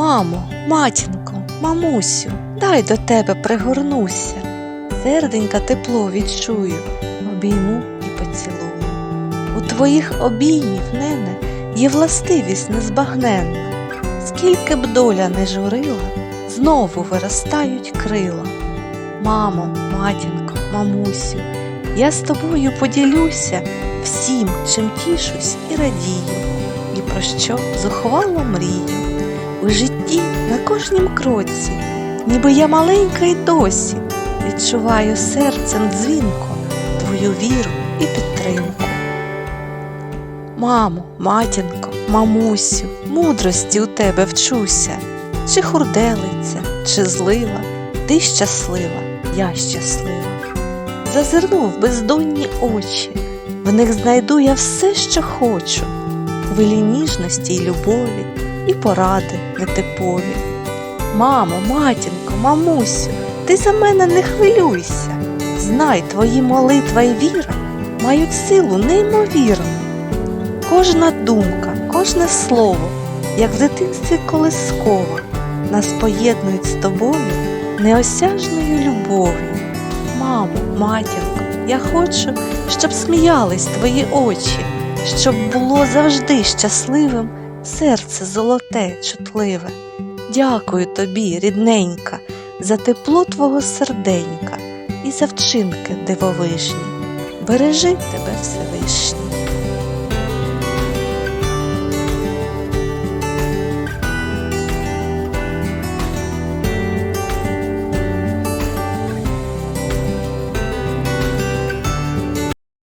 Мамо, матінко, мамусю, дай до тебе пригорнуся. Серденька тепло відчую, обійму і поцілую. У твоїх обіймів, нене, є властивість незбагненна. Скільки б доля не журила, знову виростають крила. Мамо, матінко, мамусю, я з тобою поділюся всім, чим тішусь і радію, і про що зухвало мрію. У житті на кожнім кроці, ніби я маленька й досі, відчуваю серцем дзвінко твою віру і підтримку. Мамо, матінко, мамусю, мудрості у тебе вчуся, чи хурделиця, чи злива, ти щаслива, я щаслива. Зазирну в бездонні очі, в них знайду я все, що хочу, хвилі ніжності й любові, і поради нетипові. Мамо, матінко, мамусю, ти за мене не хвилюйся. Знай, твої молитва й віра мають силу неймовірну. Кожна думка, кожне слово, як в дитинстві колискова, нас поєднують з тобою неосяжною любов'ю. Мамо, матінко, я хочу, щоб сміялись твої очі, щоб було завжди щасливим серце золоте, чутливе. Дякую тобі, рідненька, за тепло твого серденька і за вчинки дивовижні. Бережи тебе Всевишній.